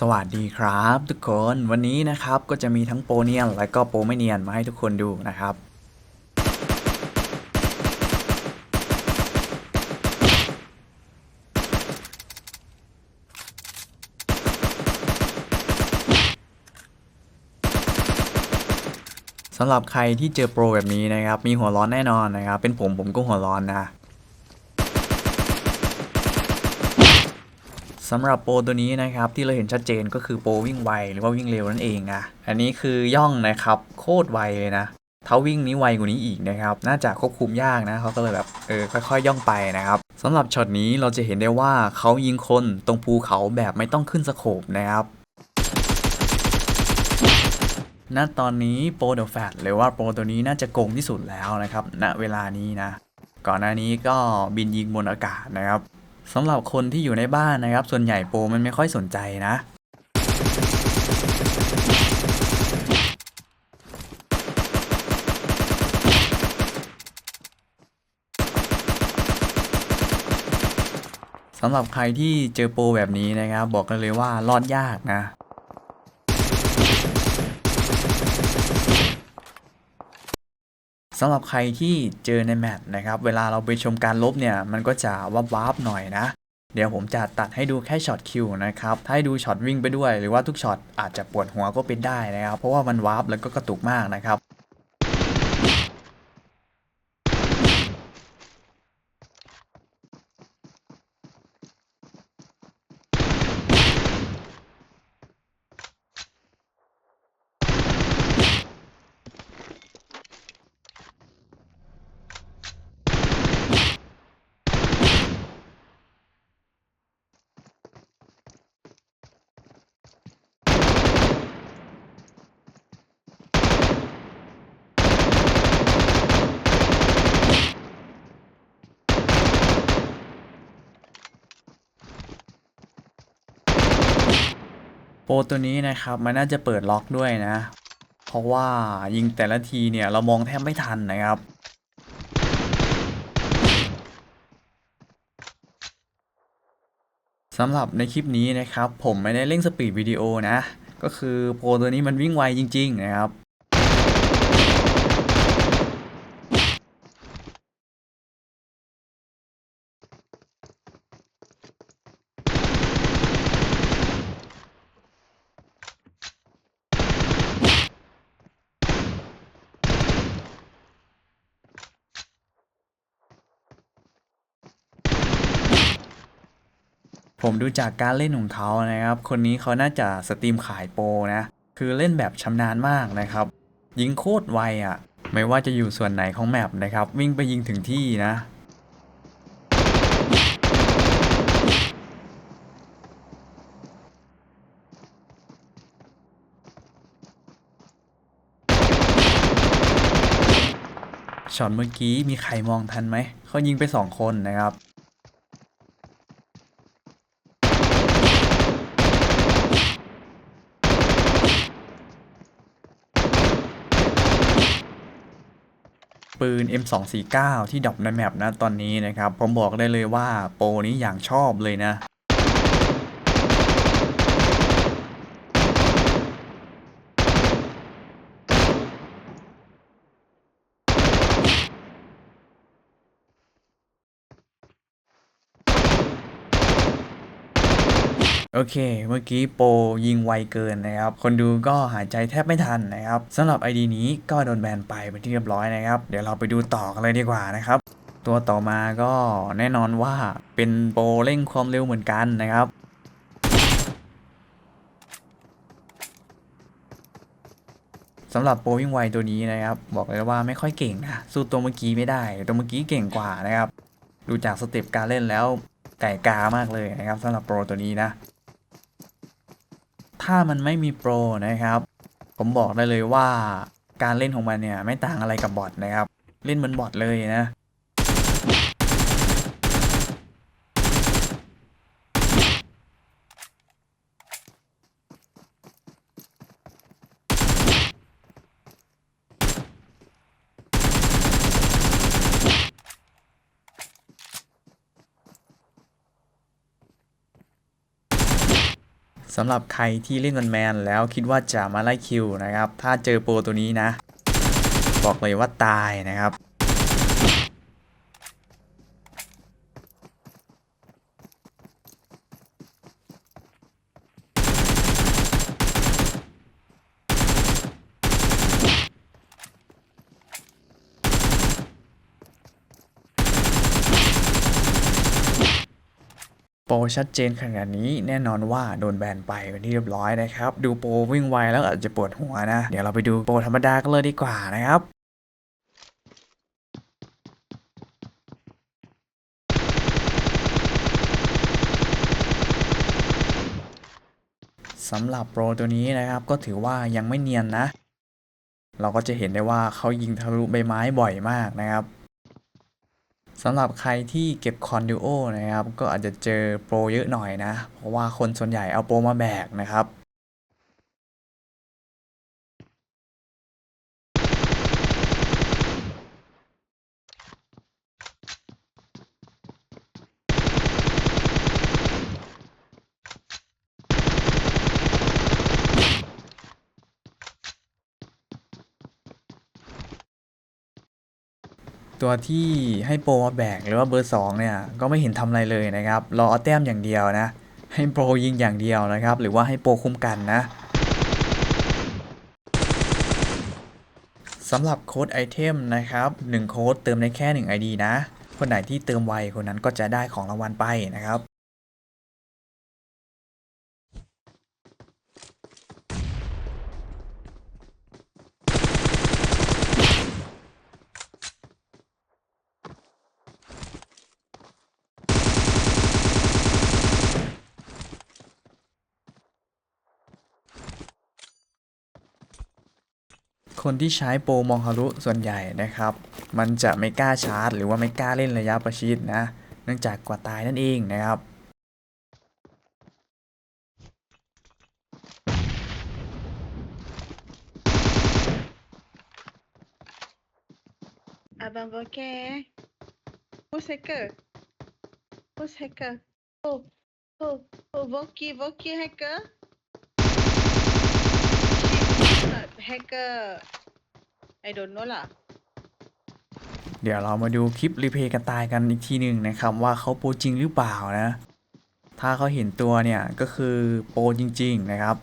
สวัสดีครับทุกคนวันนี้นะครับก็จะมีทั้งโปรเนียนและก็โปรไม่เนียนมาให้ทุกคนดูนะครับ สำหรับใครที่เจอโปรแบบนี้นะครับ มีหัวร้อนแน่นอนนะครับ เป็นผมผมก็หัวร้อนนะ สำหรับโปรตัวนี้นะครับที่เราเห็นชัดเจนก็คือโปรวิ่งไวหรือว่าวิ่งเร็วนั่นเองนะอันนี้คือย่องนะครับโคตรไวเลยนะถ้าวิ่งนี้ไวกว่านี้อีกนะครับ น่าจะควบคุมยากนะเขาก็เลยแบบเออค่อยๆ ย่องไปนะครับสำหรับช็อตนี้เราจะเห็นได้ว่าเขายิงคนตรงภูเขาแบบไม่ต้องขึ้นสโคปนะครับณตอนนี้โปรเดอะแฟตหรือว่าโปรตัวนี้น่าจะโกงที่สุดแล้วนะครับ ณเวลานี้นะ ก่อนหน้านี้ก็บินยิงบนอากาศนะครับ สำหรับคนที่อยู่ในบ้านนะครับ ส่วนใหญ่โปรมันไม่ค่อยสนใจนะ สำหรับใครที่เจอโปรแบบนี้นะครับ บอกกันเลยว่ารอดยากนะ สำหรับใครที่เจอในแมตช์นะครับ เวลาเราไปชมการลบเนี่ย มันก็จะวับวับหน่อยนะ เดี๋ยวผมจะตัดให้ดูแค่ช็อตคิวนะครับถ้าให้ดูช็อตวิ่งไปด้วย หรือว่าทุกช็อตอาจจะปวดหัวก็เป็นได้นะครับ เพราะว่ามันวับแล้วก็กระตุกมากนะครับ โปรตัวนี้นะครับมันน่าจะเปิดล็อกด้วยนะ เพราะว่ายิงแต่ละทีเนี่ยเรามองแทบไม่ทันนะครับสำหรับในคลิปนี้นะครับ ผมไม่ได้เร่งสปีดวิดีโอนะ ก็คือโปรตัวนี้มันวิ่งไวจริง ๆ นะครับ ผมดูจากการเล่นของเขานะครับ คนนี้เขาน่าจะสตรีมขายโปรนะ คือเล่นแบบชำนาญมากนะครับ ยิงโคตรไวอะ่ะ ไม่ว่าจะอยู่ส่วนไหนของแมปนะครับ วิ่งไปยิงถึงที่นะ ช็อตเมื่อกี้มีใครมองทันไหม เขายิงไปสองคนนะครับ ปืน M249 ที่ดรอปในแมปนะตอนนี้นะครับ ผมบอกได้เลยว่าโปรนี้อย่างชอบเลยนะ โอเค เมื่อกี้โปรยิงไวเกินนะครับ คนดูก็หายใจแทบไม่ทันนะครับสำหรับ ID นี้ก็โดนแบนไปเป็นที่เรียบร้อยนะครับ เดี๋ยวเราไปดูต่อกันเลยดีกว่านะครับ ตัวต่อมาก็แน่นอนว่าเป็นโปรเร่งความเร็วเหมือนกันนะครับสำหรับโปรวิ่งไวตัวนี้นะครับ บอกเลยว่าไม่ค่อยเก่งนะสู้ตัวเมื่อกี้ไม่ได้ ตัวเมื่อกี้เก่งกว่านะครับ ดูจากสเต็ปการเล่นแล้วไก่กามากเลยนะครับสำหรับโปรตัวนี้นะ ถ้ามันไม่มีโปรนะครับ ผมบอกได้เลยว่าการเล่นของมันเนี่ยไม่ต่างอะไรกับบอทนะครับ เล่นเหมือนบอทเลยนะ สำหรับใครที่เล่นมนแมนแล้วคิดว่าจะมาไล่คิวนะครับ ถ้าเจอโปรตัวนี้นะ บอกเลยว่าตายนะครับ โปรชัดเจนขนาดนี้แน่นอนว่าโดนแบนไปเป็นที่เรียบร้อยนะครับ ดูโปรวิ่งไวแล้วอาจจะปวดหัวนะ เดี๋ยวเราไปดูโปรธรรมดากันเลยดีกว่านะครับสำหรับโปรตัวนี้นะครับก็ถือว่ายังไม่เนียนนะ เราก็จะเห็นได้ว่าเขายิงทะลุใบไม้บ่อยมากนะครับ สำหรับใครที่เก็บคอนดูโอนะครับ ก็อาจจะเจอโปรเยอะหน่อยนะ เพราะว่าคนส่วนใหญ่เอาโปรมาแบกนะครับ ตัวที่ให้โปรมาแบกหรือว่าเบอร์สองเนี่ยก็ไม่เห็นทำอะไรเลยนะครับ รอเอาแต้มอย่างเดียวนะ ให้โปรยิงอย่างเดียวนะครับ หรือว่าให้โปรคุ้มกันนะสำหรับโค้ดไอเทมนะครับ1โค้ดเติมได้แค่ 1 ID นะ คนไหนที่เติมไวคนนั้นก็จะได้ของรางวัลไปนะครับ คนที่ใช้โปรมองฮารุส่วนใหญ่นะครับ มันจะไม่กล้าชาร์จ หรือว่าไม่กล้าเล่นระยะประชิดนะ เนื่องจากกว่าตายนั่นเองนะครับ Abang Bokeh. Who's hacker? Who's hacker? Oh, oh, oh, Voki, Voki hacker? She's not hacker. I don't know ล่ะ เดี๋ยวเรามาดูคลิปรีเพย์กันตายกันอีกทีหนึ่งนะครับว่าเขาโปรจริงหรือเปล่านะ ถ้าเขาเห็นตัวเนี่ยก็คือโปรจริง ๆ นะครับ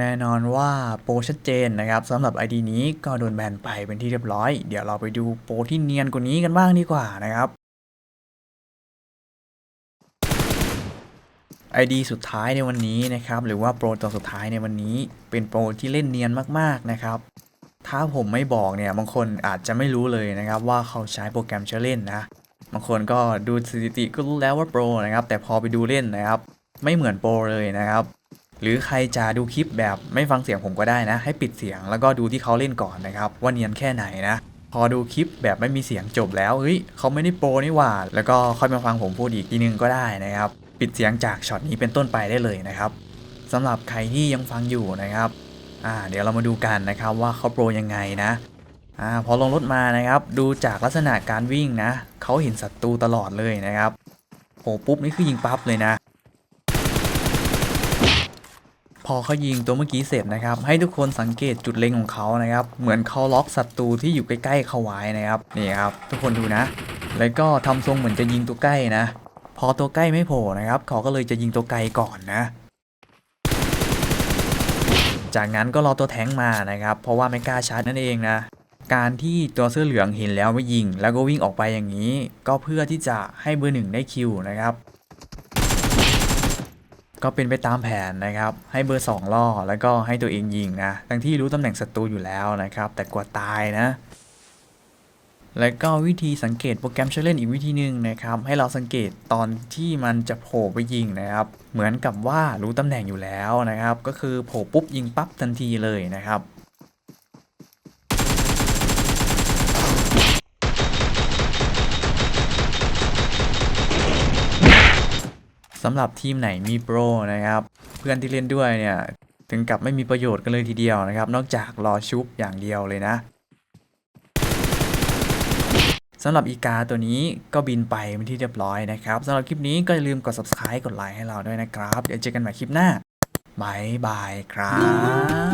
แน่นอนว่าโปรชัดเจนนะครับสำหรับ ID นี้ก็โดนแบนไปเป็นที่เรียบร้อย เดี๋ยวเราไปดูโปรที่เนียนกว่านี้กันบ้างดีกว่านะครับ ID สุดท้ายในวันนี้นะครับหรือว่าโปรตัวสุดท้ายในวันนี้ เป็นโปรที่เล่นเนียนมากๆนะครับ ถ้าผมไม่บอกเนี่ยบางคนอาจจะไม่รู้เลยนะครับว่าเขาใช้โปรแกรมเชื่อเล่นนะบางคนก็ดูสถิติก็รู้แล้วว่าโปรนะครับแต่พอไปดูเล่นนะครับ ไม่เหมือนโปรเลยนะครับ หรือใครจะดูคลิปแบบไม่ฟังเสียงผมก็ได้นะ ให้ปิดเสียงแล้วก็ดูที่เขาเล่นก่อนนะครับว่าเนียนแค่ไหนนะ พอดูคลิปแบบไม่มีเสียงจบแล้วเฮ้ยเขาไม่ได้โปรนี่หว่า แล้วก็ค่อยมาฟังผมพูดอีกทีนึงก็ได้นะครับ ปิดเสียงจากช็อตนี้เป็นต้นไปได้เลยนะครับสำหรับใครที่ยังฟังอยู่นะครับอ่าเดี๋ยวเรามาดูกันนะครับว่าเขาโปรยังไงนะอ่าพอลงรถมานะครับดูจากลักษณะการวิ่งนะเขาเห็นศัตรูตลอดเลยนะครับโอ้ปุ๊บนี่คือยิงปั๊บเลยนะ พ อเขายิงตัวเมื่อกี้เสร็จนะครับ ให้ทุกคนสังเกตจุดเล็งของเขานะครับ เหมือนเขาล็อกศัตรูที่อยู่ใกล้ๆเขาไว้นะครับ นี่ครับ ทุกคนดูนะ แล้วก็ทำทรงเหมือนจะยิงตัวใกล้นะ พอตัวใกล้ไม่โผล่นะครับเขาก็เลยจะยิงตัวไกลก่อนนะ จากนั้นก็รอตัวแทงมานะครับ เพราะว่าไม่กล้าชาร์จนั่นเองนะการที่ตัวเสื้อเหลืองเห็นแล้วไม่ยิง แล้วก็วิ่งออกไปอย่างนี้ ก็เพื่อที่จะให้เบอร์หนึ่งได้คิวนะครับ ก็เป็นไปตามแผนนะครับ ให้เบอร์ 2 ล่อแล้วก็ให้ตัวเองยิงนะทั้งที่รู้ตำแหน่งศัตรูอยู่แล้วนะครับ แต่กลัวตายนะ แล้วก็วิธีสังเกตโปรแกรมช่วยเล่นอีกวิธีหนึ่งนะครับ ให้เราสังเกตตอนที่มันจะโผล่ไปยิงนะครับ เหมือนกับว่ารู้ตำแหน่งอยู่แล้วนะครับ ก็คือโผล่ปุ๊บยิงปั๊บทันทีเลยนะครับ สำหรับทีมไหนมีโปรนะครับ เพื่อนที่เล่นด้วยเนี่ย ถึงกับไม่มีประโยชน์กันเลยทีเดียวนะครับ นอกจากรอชุบอย่างเดียวเลยนะสำหรับอีกาตัวนี้ก็บินไปเป็นที่เรียบร้อยนะครับสำหรับคลิปนี้ก็อย่าลืมกด subscribe กดไลค์ให้เราด้วยนะครับ เดี๋ยวเจอกันใหม่คลิปหน้าบายบายครับ